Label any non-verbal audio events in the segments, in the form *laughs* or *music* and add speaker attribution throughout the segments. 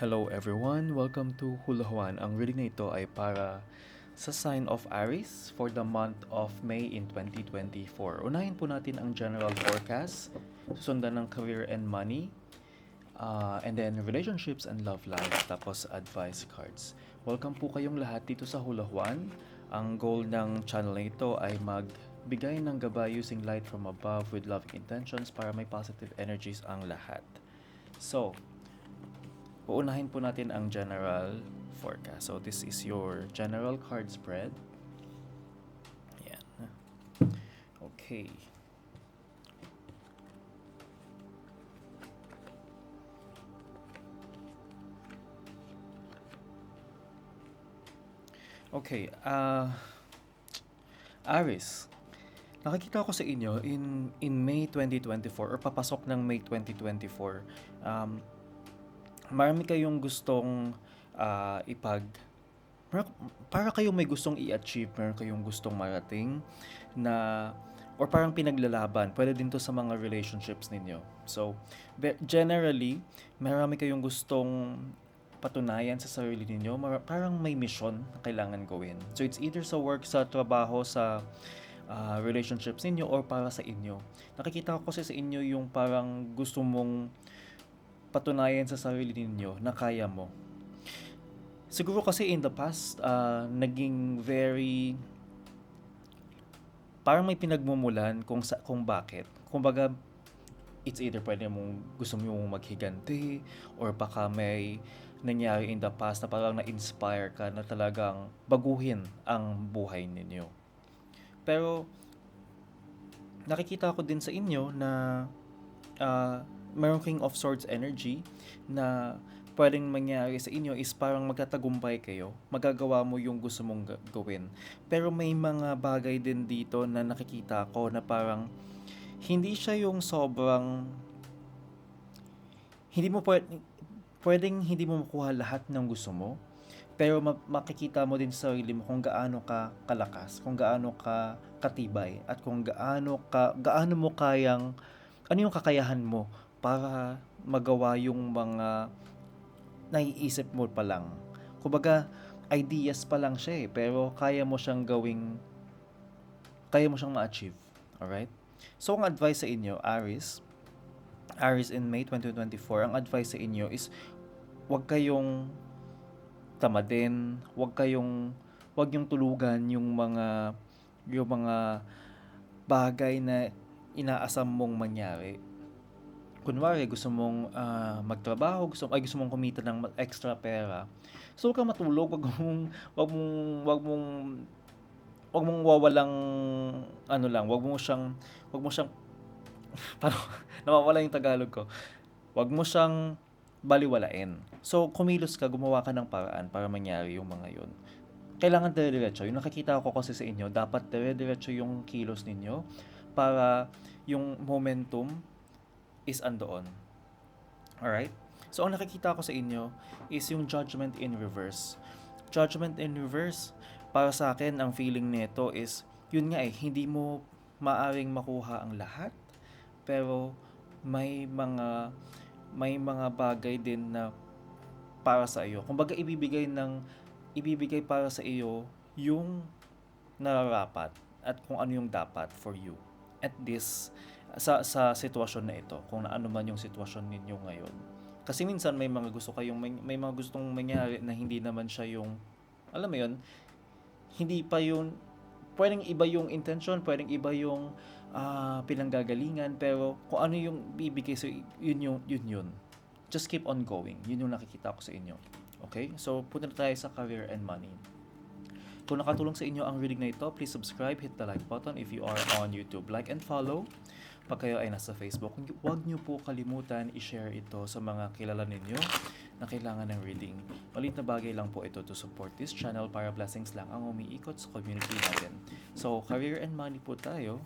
Speaker 1: Hello everyone, welcome to Hulahuan. Ang reading na ito ay para sa sign of Aries for the month of May in 2024. Unahin po natin ang general forecast, susundan ng career and money, uh, and then relationships and love life, tapos advice cards. Welcome po kayong lahat dito sa Hulahuan. Ang goal ng channel na ito ay magbigay ng gabay using light from above with loving intentions para may positive energies ang lahat. So, Uunahin po natin ang general forecast. So, this is your general card spread. Ayan. Okay. Okay, ah Aris, nakikita ko sa inyo in in May 2024 or papasok ng May 2024, um, marami kayong gustong ah, ipag para kayong may gustong i-achieve, meron kayong gustong marating na or parang pinaglalaban. Pwede din to sa mga relationships ninyo. So, generally, marami kayong gustong patunayan sa sarili ninyo. Mar- parang may mission na kailangan gawin. So, it's either sa work, sa trabaho, sa ah, relationships ninyo, or para sa inyo. Nakikita ko kasi sa inyo yung parang gusto mong patunayan sa sarili ninyo na kaya mo. Siguro kasi in the past, ah, naging very parang may pinagmumulan kung sa kung bakit. Kumbaga it's either pwede mong gusto mo mong maghiganti or baka may nangyari in the past na parang na-inspire ka na talagang baguhin ang buhay ninyo. Pero nakikita ko din sa inyo na ah, meron king of swords energy na pwedeng mangyari sa inyo is parang magtatagumpay kayo. Magagawa mo yung gusto mong ga- gawin. Pero may mga bagay din dito na nakikita ko na parang hindi siya yung sobrang hindi mo pwede, pwedeng hindi mo makuha lahat ng gusto mo. Pero ma- makikita mo din sa sarili mo kung gaano ka kalakas, kung gaano ka katibay, at kung gaano ka gaano mo kayang ano yung kakayahan mo para magawa yung mga naiisip mo pa lang. Kumbaga, ideas pa lang siya eh, pero kaya mo siyang gawing, kaya mo siyang ma-achieve. Alright? So, ang advice sa inyo, Aris, Aris in May 2024, ang advice sa inyo is, wag kayong tamadin, wag kayong, wag yung tulugan yung mga, yung mga bagay na inaasam mong mangyari kunwari gusto mong ah, magtrabaho, gusto ay gusto mong kumita ng extra pera. So ka matulog, wag mong wag mong wag mong wag mong wawalang ano lang, wag mo siyang wag mo siyang *laughs* paano nawawala yung Tagalog ko. Wag mo siyang baliwalain. So kumilos ka, gumawa ka ng paraan para mangyari yung mga yun. Kailangan dire-diretso. Yung nakikita ko kasi sa inyo, dapat dire-diretso yung kilos ninyo para yung momentum is andoon. Alright? So, ang nakikita ko sa inyo is yung judgment in reverse. Judgment in reverse, para sa akin, ang feeling nito is, yun nga eh, hindi mo maaring makuha ang lahat, pero may mga may mga bagay din na para sa iyo. Kumbaga ibibigay ng ibibigay para sa iyo yung nararapat at kung ano yung dapat for you at this sa sa sitwasyon na ito kung ano man yung sitwasyon ninyo ngayon. Kasi minsan may mga gusto kayong may, may mga gustong mangyari na hindi naman siya yung alam mo yun hindi pa yun pwedeng iba yung intention pwedeng iba yung ah, pinanggagalingan pero kung ano yung bibigay so yun yung yun yun. Just keep on going. Yun yung nakikita ko sa inyo. Okay? So punta na tayo sa career and money. Kung nakatulong sa inyo ang reading na ito, please subscribe, hit the like button if you are on YouTube. Like and follow. Pag kayo ay nasa Facebook, huwag niyo po kalimutan i-share ito sa mga kilala ninyo na kailangan ng reading. Malit na bagay lang po ito to support this channel para blessings lang ang umiikot sa community natin. So, career and money po tayo.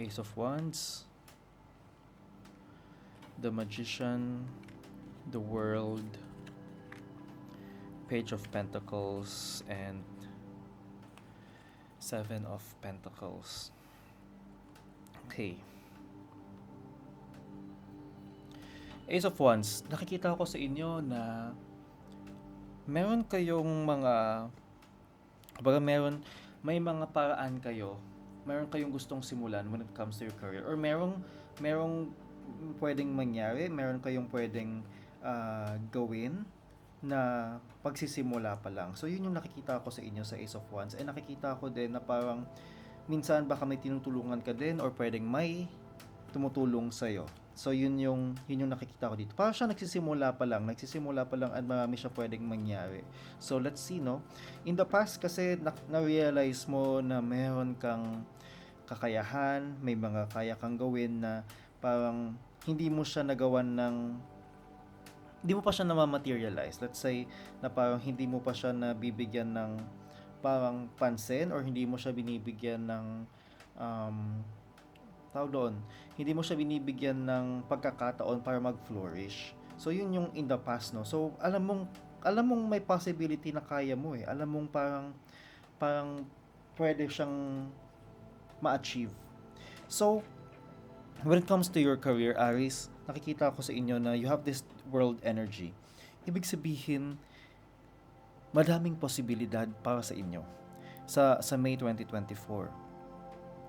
Speaker 1: Ace of Wands, the Magician, the World, Page of Pentacles, and Seven of Pentacles. Okay. Ace of Wands, nakikita ko sa inyo na meron kayong mga kumbaga meron may mga paraan kayo meron kayong gustong simulan when it comes to your career or merong merong pwedeng mangyari meron kayong pwedeng ah, gawin na pagsisimula pa lang so yun yung nakikita ko sa inyo sa Ace of Wands and nakikita ko din na parang minsan baka may tinutulungan ka din or pwedeng may tumutulong sa'yo So yun yung yun yung nakikita ko dito. Parang siya nagsisimula pa lang, nagsisimula pa lang at marami siya pwedeng mangyari. So let's see no. In the past kasi na- na-realize mo na meron kang kakayahan, may mga kaya kang gawin na parang hindi mo siya nagawan ng hindi mo pa siya na-materialize. Let's say na parang hindi mo pa siya nabibigyan ng parang pansin or hindi mo siya binibigyan ng um, tawag doon, hindi mo siya binibigyan ng pagkakataon para mag-flourish. So yun yung in the past no. So alam mong alam mong may possibility na kaya mo eh. Alam mong parang parang pwede siyang ma-achieve. So when it comes to your career, Aris, nakikita ko sa inyo na you have this world energy. Ibig sabihin, madaming posibilidad para sa inyo sa sa May 2024.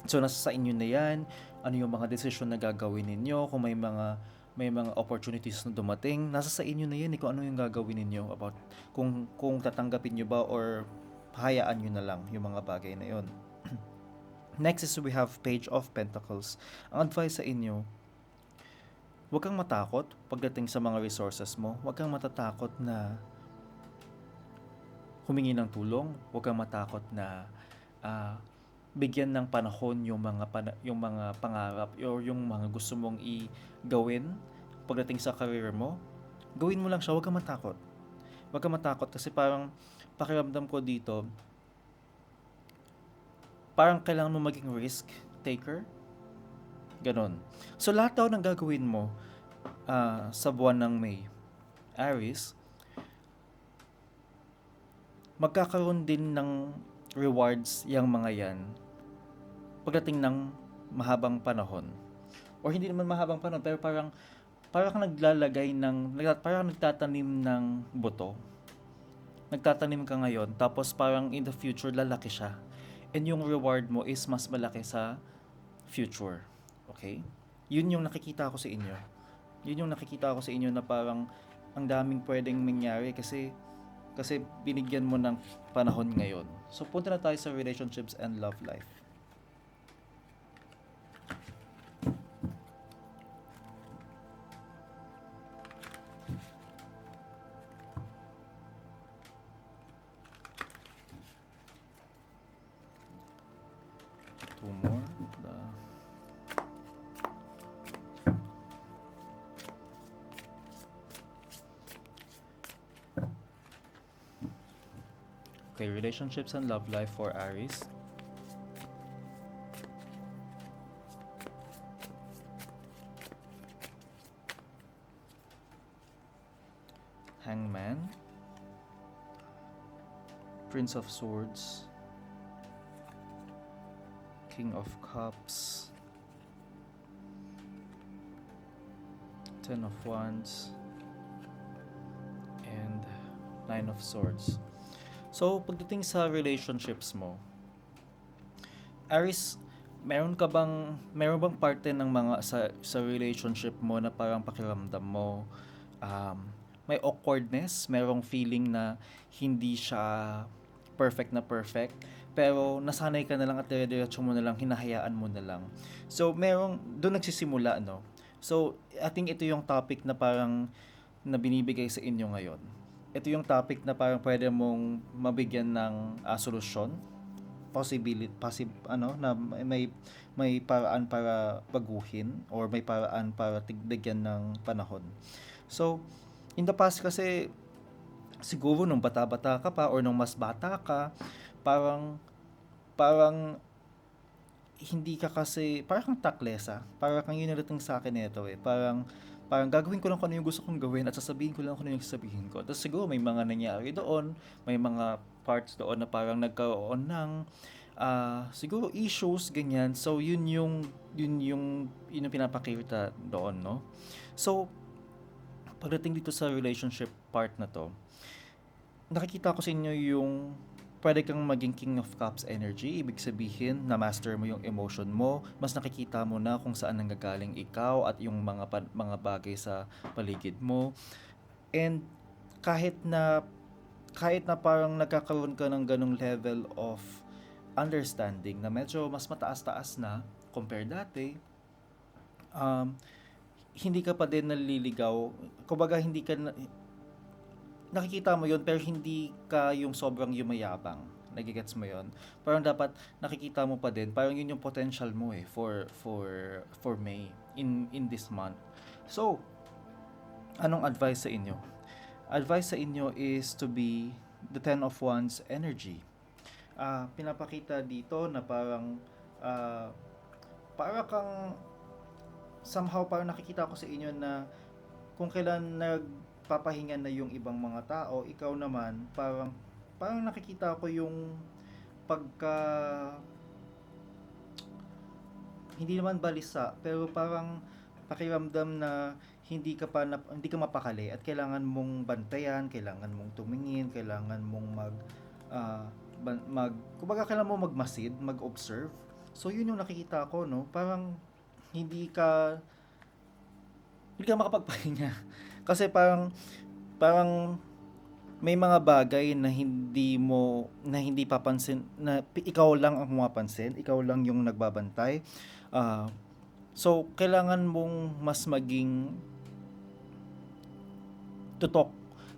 Speaker 1: So nasa sa inyo na 'yan, ano yung mga desisyon na gagawin ninyo, kung may mga may mga opportunities na dumating, nasa sa inyo na 'yan eh, kung ano yung gagawin ninyo about kung kung tatanggapin niyo ba or hayaan niyo na lang yung mga bagay na 'yon. *clears throat* Next is we have Page of Pentacles. Ang advice sa inyo, huwag kang matakot pagdating sa mga resources mo. Huwag kang matatakot na humingi ng tulong. Huwag kang matakot na ah, bigyan ng panahon yung mga pana- yung mga pangarap or yung mga gusto mong i-gawin pagdating sa career mo. Gawin mo lang siya, huwag kang matakot. Huwag kang matakot kasi parang pakiramdam ko dito, parang kailangan mo maging risk taker. Ganon. So lahat daw ng gagawin mo ah, sa buwan ng May, Aries, magkakaroon din ng rewards yung mga yan pagdating ng mahabang panahon. Or hindi naman mahabang panahon, pero parang parang naglalagay ng, parang nagtatanim ng buto. Nagtatanim ka ngayon, tapos parang in the future, lalaki siya. And yung reward mo is mas malaki sa future. Okay? Yun yung nakikita ko sa inyo. Yun yung nakikita ko sa inyo na parang ang daming pwedeng mangyari kasi kasi binigyan mo ng panahon ngayon. So punta na tayo sa relationships and love life. Relationships and love life for Aries. Hangman. Prince of Swords. King of Cups. Ten of Wands. And Nine of Swords. So, pagdating sa relationships mo, Aris, meron ka bang meron bang parte ng mga sa sa relationship mo na parang pakiramdam mo um, may awkwardness, merong feeling na hindi siya perfect na perfect, pero nasanay ka na lang at dire-diretso mo na lang, hinahayaan mo na lang. So, merong, doon nagsisimula, no? So, I think ito yung topic na parang na binibigay sa inyo ngayon. Ito yung topic na parang pwede mong mabigyan ng ah, solusyon, possibility, posib, ano, na may may paraan para baguhin or may paraan para tigdagyan ng panahon. So, in the past kasi siguro nung bata-bata ka pa or nung mas bata ka, parang parang hindi ka kasi parang taklesa. Parang kang yun sa akin nito eh. Parang parang gagawin ko lang kung ano yung gusto kong gawin at sasabihin ko lang kung ano yung sasabihin ko. Tapos siguro may mga nangyari doon, may mga parts doon na parang nagkaroon ng ah, siguro issues, ganyan. So, yun yung, yun yung, yun yung pinapakita doon, no? So, pagdating dito sa relationship part na to, nakikita ko sa inyo yung pwede kang maging King of Cups energy. Ibig sabihin, na-master mo yung emotion mo. Mas nakikita mo na kung saan nanggagaling ikaw at yung mga, mga bagay sa paligid mo. And kahit na kahit na parang nagkakaroon ka ng ganong level of understanding na medyo mas mataas-taas na compare dati, um, hindi ka pa din naliligaw. Kumbaga, hindi ka na, nakikita mo yun pero hindi ka yung sobrang yumayabang. Nagigets mo yun? Parang dapat nakikita mo pa din. Parang yun yung potential mo eh for for for May in in this month. So, anong advice sa inyo? Advice sa inyo is to be the Ten of Wands energy. Ah, pinapakita dito na parang ah, para kang somehow parang nakikita ko sa inyo na kung kailan nagpapahinga na yung ibang mga tao, ikaw naman parang parang nakikita ko yung pagka hindi naman balisa pero parang pakiramdam na hindi ka pa nap- hindi ka mapakali at kailangan mong bantayan, kailangan mong tumingin, kailangan mong mag ah, ban- mag kumbaga kailangan mo magmasid, mag-observe. So yun yung nakikita ko no, parang hindi ka hindi ka makapagpahinga. *laughs* Kasi parang parang may mga bagay na hindi mo na hindi papansin na ikaw lang ang pumapansin, ikaw lang yung nagbabantay. Ah, so kailangan mong mas maging tutok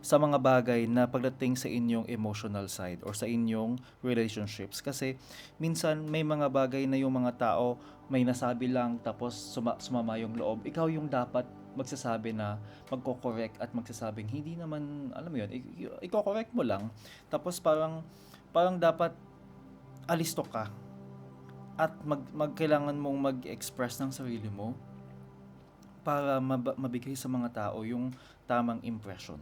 Speaker 1: sa mga bagay na pagdating sa inyong emotional side or sa inyong relationships kasi minsan may mga bagay na yung mga tao may nasabi lang tapos suma- sumama yung loob ikaw yung dapat magsasabi na magko-correct at magsasabing hindi naman alam mo yun i- i- iko-correct mo lang tapos parang parang dapat alisto ka at mag, magkailangan mong mag-express ng sarili mo para mab- mabigay sa mga tao yung tamang impression.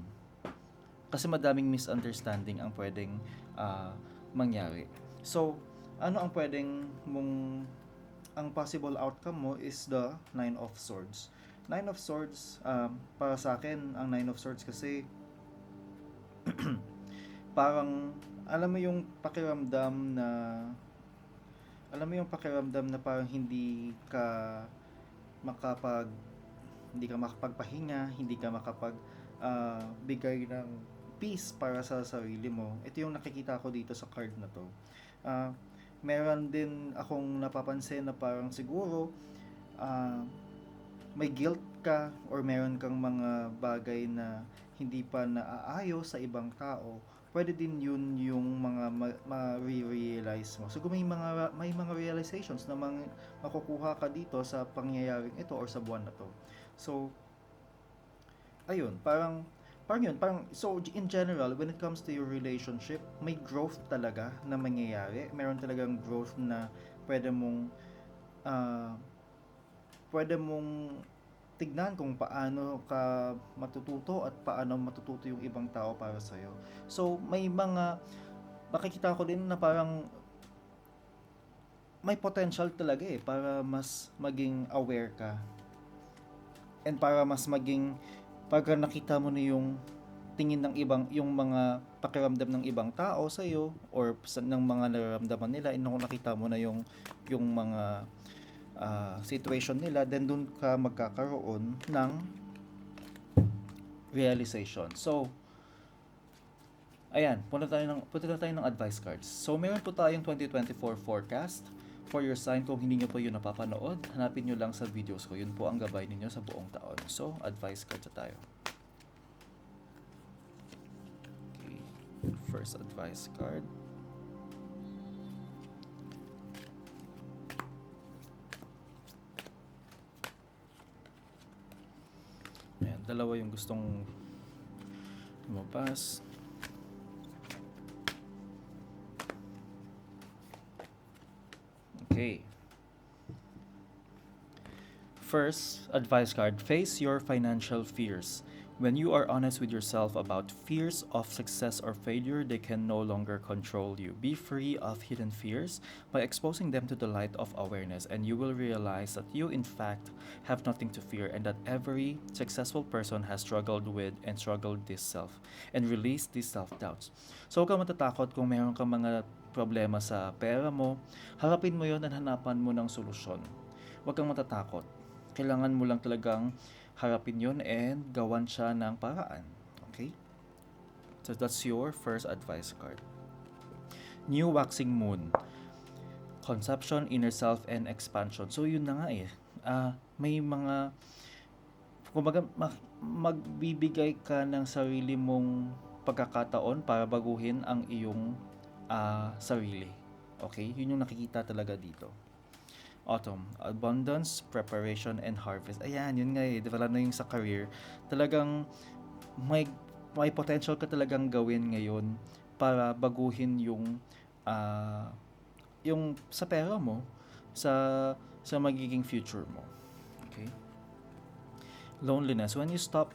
Speaker 1: Kasi madaming misunderstanding ang pwedeng ah, mangyari. So, ano ang pwedeng mong ang possible outcome mo is the Nine of Swords. Nine of Swords, um, para sa akin, ang Nine of Swords kasi *clears throat* parang, alam mo yung pakiramdam na alam mo yung pakiramdam na parang hindi ka makapag hindi ka makapagpahinga, hindi ka makapag ah, bigay ng peace para sa sarili mo. Ito yung nakikita ko dito sa card na to. Ah, meron din akong napapansin na parang siguro ah, may guilt ka or meron kang mga bagay na hindi pa naaayos sa ibang tao, pwede din yun yung mga ma- ma-realize mo. Siguro may mga may mga realizations na mang, makukuha ka dito sa pangyayaring ito or sa buwan na to. So, ayun, parang parang yun, parang so in general when it comes to your relationship, may growth talaga na mangyayari. Meron talagang growth na pwede mong ah, pwede mong tignan kung paano ka matututo at paano matututo yung ibang tao para sa iyo. So, may mga makikita ko din na parang may potential talaga eh para mas maging aware ka. And para mas maging pagka nakita mo na yung tingin ng ibang yung mga pakiramdam ng ibang tao sa iyo or ng mga nararamdaman nila and kung nakita mo na yung yung mga ah, situation nila then doon ka magkakaroon ng realization. So ayan, punta tayo ng punta tayo ng advice cards. So meron po tayong 2024 forecast for your sign kung hindi nyo po yun napapanood, hanapin nyo lang sa videos ko. Yun po ang gabay ninyo sa buong taon. So, advice cards tayo. Okay. First advice card. Dalawa yung gustong lumabas. Okay. First, advice card. Face your financial fears. When you are honest with yourself about fears of success or failure, they can no longer control you. Be free of hidden fears by exposing them to the light of awareness, and you will realize that you, in fact, have nothing to fear, and that every successful person has struggled with and struggled this self and release these self doubts. So, huwag kang matatakot kung meron kang mga problema sa pera mo, harapin mo yon at hanapan mo ng solusyon. Huwag kang matatakot. Kailangan mo lang talagang harapin yon and gawan siya ng paraan. Okay? So that's your first advice card. New waxing moon. Conception, inner self, and expansion. So yun na nga eh. Ah, may mga kumbaga ma- magbibigay ka ng sarili mong pagkakataon para baguhin ang iyong ah, sarili. Okay? Yun yung nakikita talaga dito. Autumn, abundance, preparation, and harvest. Ayan, yun nga eh. Lalo na yung sa career. Talagang may, may potential ka talagang gawin ngayon para baguhin yung ah, yung sa pera mo, sa sa magiging future mo. Okay? Loneliness. When you stop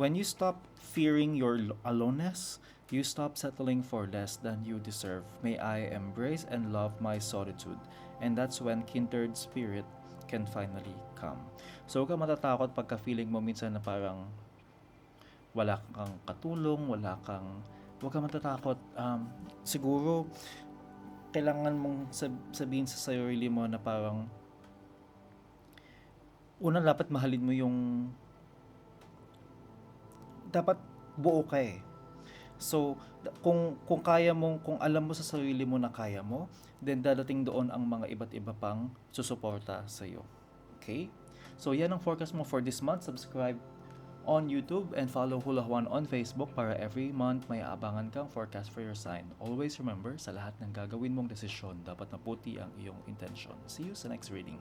Speaker 1: when you stop fearing your lo- aloneness, you stop settling for less than you deserve. May I embrace and love my solitude. And that's when kindred spirit can finally come. So, huwag ka matatakot pagka feeling mo minsan na parang wala kang katulong, wala kang huwag ka matatakot. Um, siguro, kailangan mong sab- sabihin sa sarili mo na parang una dapat mahalin mo yung dapat buo ka eh. So, kung kung kaya mo, kung alam mo sa sarili mo na kaya mo, then dadating doon ang mga iba't iba pang susuporta sa iyo. Okay? So, yan ang forecast mo for this month. Subscribe on YouTube and follow Hula Juan on Facebook para every month may aabangan kang forecast for your sign. Always remember, sa lahat ng gagawin mong desisyon, dapat maputi ang iyong intention. See you sa next reading.